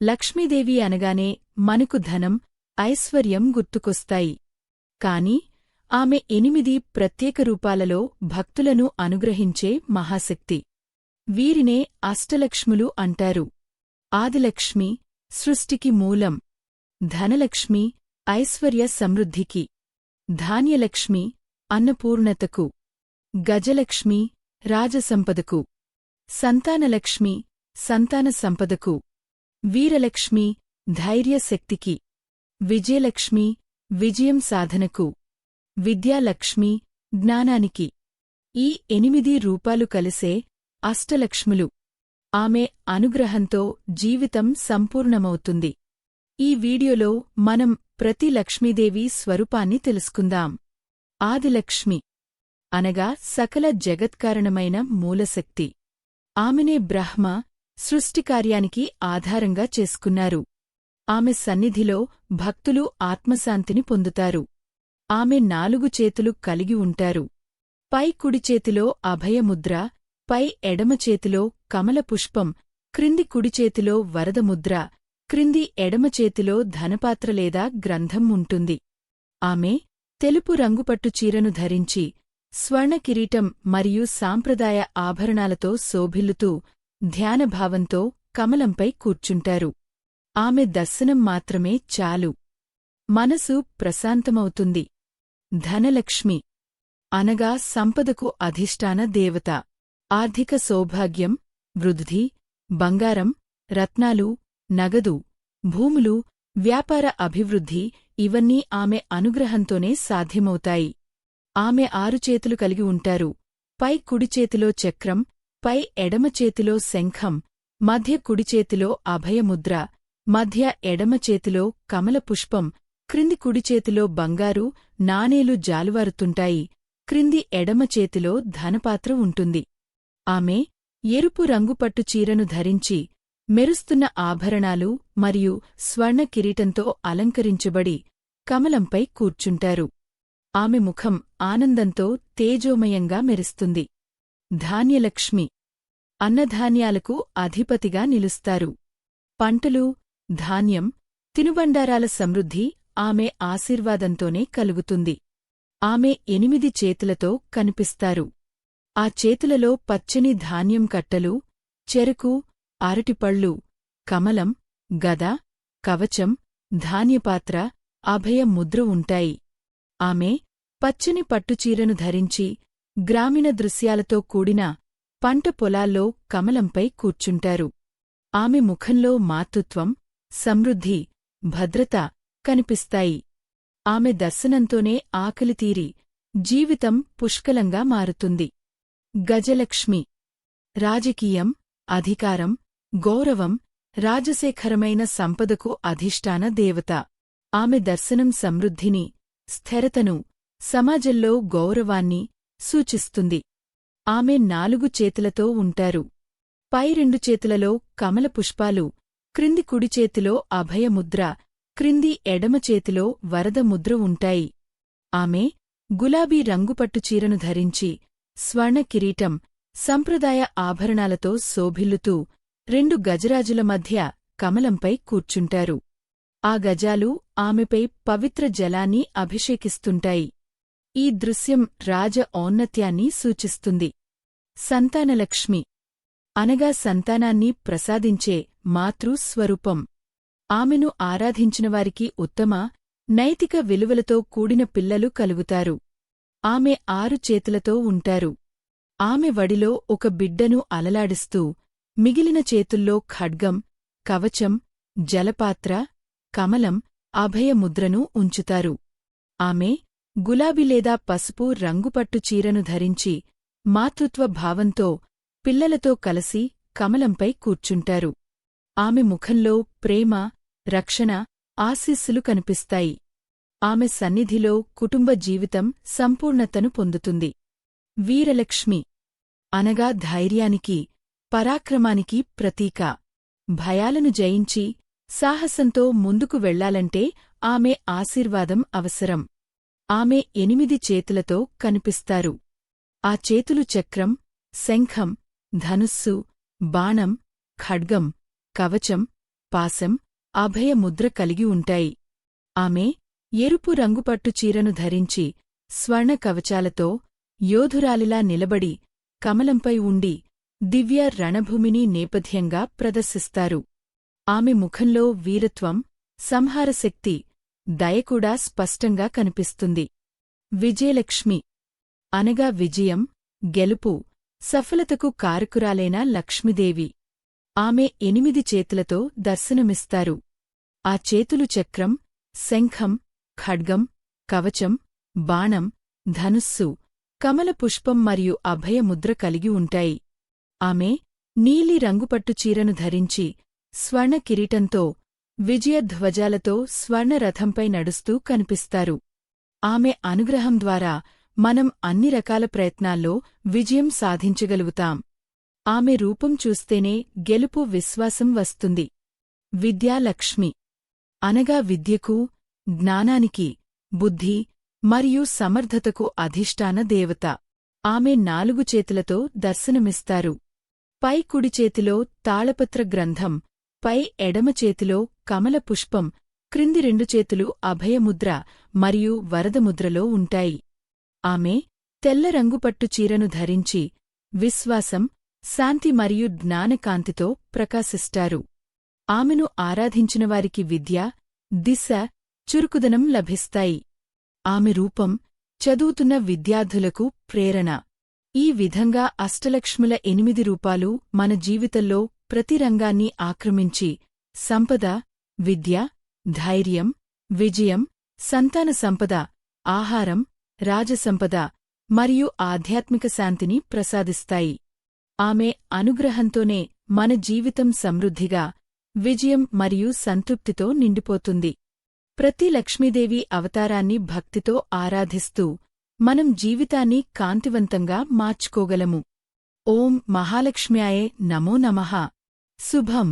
లక్ష్మీదేవి అనగానే మనకు ధనం ఐశ్వర్యం గుర్తుకొస్తాయి. కాని ఆమె ఎనిమిది ప్రత్యేక రూపాలలో భక్తులను అనుగ్రహించే మహాశక్తి. వీరినే అష్టలక్ష్ములు అంటారు. ఆదిలక్ష్మి సృష్టికి మూలం ధనలక్ష్మి ఐశ్వర్య సమృద్ధికి ధాన్యలక్ష్మి అన్నపూర్ణతకు గజలక్ష్మి రాజసంపదకు సంతానలక్ష్మి సంతాన సంపదకు. వీరలక్ష్మి ధైర్యశక్తికి విజయలక్ష్మి విజయం సాధనకు విద్యాలక్ష్మి జ్ఞానానికి ఈ ఎనిమిది రూపాలు కలిసే అష్టలక్ష్ములు. ఆమె అనుగ్రహంతో జీవితం సంపూర్ణమవుతుంది. ఈ వీడియోలో మనం ప్రతి లక్ష్మీదేవి స్వరూపాన్ని తెలుసుకుందాం. ఆదిలక్ష్మి అనగా సకల జగత్కారణమైన మూలశక్తి. ఆమెనే బ్రహ్మ సృష్టికార్యానికి ఆధారంగా చేసుకున్నారు. ఆమె సన్నిధిలో భక్తులు ఆత్మశాంతిని పొందుతారు. ఆమె నాలుగు చేతులు కలిగి ఉంటారు. పై కుడిచేతిలో అభయముద్ర పై ఎడమ చేతిలో కమల పుష్పం క్రింది కుడిచేతిలో వరదముద్ర క్రింది ఎడమ చేతిలో ధనపాత్ర లేదా గ్రంథం ఉంటుంది. ఆమె తెలుపు రంగుపట్టు చీరను ధరించి స్వర్ణ కిరీటం మరియు సాంప్రదాయ ఆభరణాలతో శోభిల్లుతూ ధ్యానభావంతో కమలంపై కూర్చుంటారు. ఆమె దర్శనం మాత్రమే చాలు. మనసు ప్రశాంతమవుతుంది. ధనలక్ష్మి. అనగా సంపదకు అధిష్టాన దేవత. ఆర్థిక సౌభాగ్యం వృద్ధి బంగారం రత్నాలు నగదు భూములు వ్యాపార అభివృద్ధి ఇవన్నీ ఆమె అనుగ్రహంతోనే సాధ్యమవుతాయి. ఆమె ఆరు చేతులు కలిగి ఉంటారు. పై కుడిచేతిలో చక్రం పై ఎడమ చేతిలో శంఖం మధ్య కుడిచేతిలో అభయముద్ర మధ్య ఎడమ చేతిలో కమల పుష్పం క్రింది కుడిచేతిలో బంగారు నాణేలు జాలువారుతుంటాయి. క్రింది ఎడమ చేతిలో ధనపాత్ర ఉంటుంది. ఆమె ఎరుపు రంగుపట్టు చీరను ధరించి మెరుస్తున్న ఆభరణాలు మరియు స్వర్ణ కిరీటంతో అలంకరించబడి కమలంపై కూర్చుంటారు. ఆమె ముఖం ఆనందంతో తేజోమయంగా మెరుస్తుంది. ధాన్యలక్ష్మి అన్నధాన్యాలకు అధిపతిగా నిలుస్తారు. పంటలు ధాన్యం తినుబండారాల సమృద్ధి ఆమె ఆశీర్వాదంతోనే కలుగుతుంది. ఆమె ఎనిమిది చేతులతో కనిపిస్తారు. ఆ చేతులలో పచ్చని ధాన్యం కట్టలు చెరకు అరటిపళ్ళు కమలం గద కవచం ధాన్యపాత్ర అభయ ముద్ర ఉంటాయి. ఆమె పచ్చని పట్టుచీరను ధరించి గ్రామీణ దృశ్యాలతో కూడిన పంట పొలాల్లో కమలంపై కూర్చుంటారు. ఆమె ముఖంలో మాతృత్వం సమృద్ధి భద్రత కనిపిస్తాయి. ఆమె దర్శనంతోనే ఆకలి తీరి జీవితం పుష్కలంగా మారుతుంది. గజలక్ష్మి. రాజకీయం అధికారం గౌరవం రాజశేఖరమైన సంపదకు అధిష్టాన దేవత. ఆమె దర్శనం సమృద్ధిని స్థిరతను సమాజంలో గౌరవాన్ని సూచిస్తుంది. ఆమె నాలుగు చేతులతో ఉంటారు. పై రెండు చేతులలో కమల పుష్పాలు క్రింది కుడి చేతిలో అభయముద్ర క్రింది ఎడమ చేతిలో వరద ముద్ర ఉంటాయి. ఆమె గులాబీ రంగుపట్టు చీరను ధరించి స్వర్ణ కిరీటం సంప్రదాయ ఆభరణాలతో శోభిల్లుతూ రెండు గజరాజుల మధ్య కమలంపై కూర్చుంటారు. ఆ గజాలు ఆమెపై పవిత్ర జలాన్ని అభిషేకిస్తుంటాయి. ఈ దృశ్యం రాజ ఔన్నత్యాన్ని సూచిస్తుంది. సంతానలక్ష్మి. అనగా సంతానాన్ని ప్రసాదించే మాతృ స్వరూపం ఆమెను ఆరాధించినవారికి ఉత్తమ నైతిక విలువలతో కూడిన పిల్లలు కలుగుతారు. ఆమె ఆరు చేతులతో ఉంటారు. ఆమె వడిలో ఒక బిడ్డను అలలాడిస్తూ మిగిలిన చేతుల్లో ఖడ్గం కవచం జలపాత్ర కమలం అభయముద్రను ఉంచుతారు. ఆమె గులాబీ లేదా పసుపు రంగుపట్టు చీరను ధరించి మాతృత్వ భావంతో పిల్లలతో కలసి కమలంపై కూర్చుంటారు. ఆమె ముఖంలో ప్రేమ రక్షణ ఆశీస్సులు కనిపిస్తాయి. ఆమె సన్నిధిలో కుటుంబ జీవితం సంపూర్ణతను పొందుతుంది. వీరలక్ష్మి. అనగా ధైర్యానికి పరాక్రమానికి ప్రతీక. భయాలను జయించి సాహసంతో ముందుకు వెళ్ళాలంటే ఆమె ఆశీర్వాదం అవసరం. ఆమె ఎనిమిది చేతులతో కనిపిస్తారు. ఆ చేతులు చక్రం శంఖం ధనుస్సు బాణం ఖడ్గం కవచం పాసం అభయ ముద్ర కలిగి ఉంటాయి. ఆమె ఎరుపు రంగుపట్టు చీరను ధరించి స్వర్ణ కవచాలతో యోధురాలిలా నిలబడి కమలంపై ఉండి దివ్య రణభూమిని నేపథ్యంగా ప్రదర్శిస్తారు. ఆమె ముఖంలో వీరత్వం సంహారశక్తి దయకూడా స్పష్టంగా కనిపిస్తుంది. విజయలక్ష్మి అనగా విజయం గెలుపు సఫలతకు కారకురాలైన లక్ష్మీదేవి. ఆమె ఎనిమిది చేతులతో దర్శనమిస్తారు. ఆ చేతులు చక్రం శంఖం ఖడ్గం కవచం బాణం ధనుస్సు కమల పుష్పం మరియు అభయముద్ర కలిగి ఉంటాయి. ఆమె నీలి రంగుపట్టు చీరను ధరించి స్వర్ణ కిరీటంతో విజయధ్వజాలతో స్వర్ణరథంపై నడుస్తూ కనిపిస్తారు. ఆమె అనుగ్రహం ద్వారా మనం అన్ని రకాల ప్రయత్నాల్లో విజయం సాధించగలుగుతాం. ఆమె రూపం చూస్తేనే గెలుపు విశ్వాసం వస్తుంది. విద్యాలక్ష్మి. అనగా విద్యకు జ్ఞానానికి బుద్ధి మరియు సమర్థతకు అధిష్టాన దేవత. ఆమె నాలుగు చేతులతో దర్శనమిస్తారు. పై కుడి చేతిలో తాళపత్ర గ్రంథం పై ఎడమ చేతిలో కమల పుష్పం క్రింది రెండు చేతులు అభయముద్ర మరియు వరదముద్రలో ఉంటాయి. ఆమె తెల్ల రంగుపట్టు చీరను ధరించి విశ్వాసం శాంతి మరియు జ్ఞానకాంతితో ప్రకాశిస్తారు. ఆమెను ఆరాధించినవారికి విద్య దిశ చురుకుదనం లభిస్తాయి. ఆమె రూపం చదువుతున్న విద్యార్థులకు ప్రేరణ. ఈ విధంగా అష్టలక్ష్ముల ఎనిమిది రూపాలు మన జీవితంలో ప్రతి రంగాన్ని ఆక్రమించి సంపద విద్య ధైర్యం విజయం సంతాన సంపద ఆహారం రాజసంపద మరియు ఆధ్యాత్మిక శాంతిని ప్రసాదిస్తాయి. ఆమె అనుగ్రహంతోనే మన జీవితం సమృద్ధిగా విజయం మరియు సంతృప్తితో నిండిపోతుంది. ప్రతి లక్ష్మీదేవి అవతారాన్ని భక్తితో ఆరాధిస్తూ మనం జీవితాన్ని కాంతివంతంగా మార్చుకోగలము. ఓం మహాలక్ష్మ్యాయే నమో నమః. శుభం.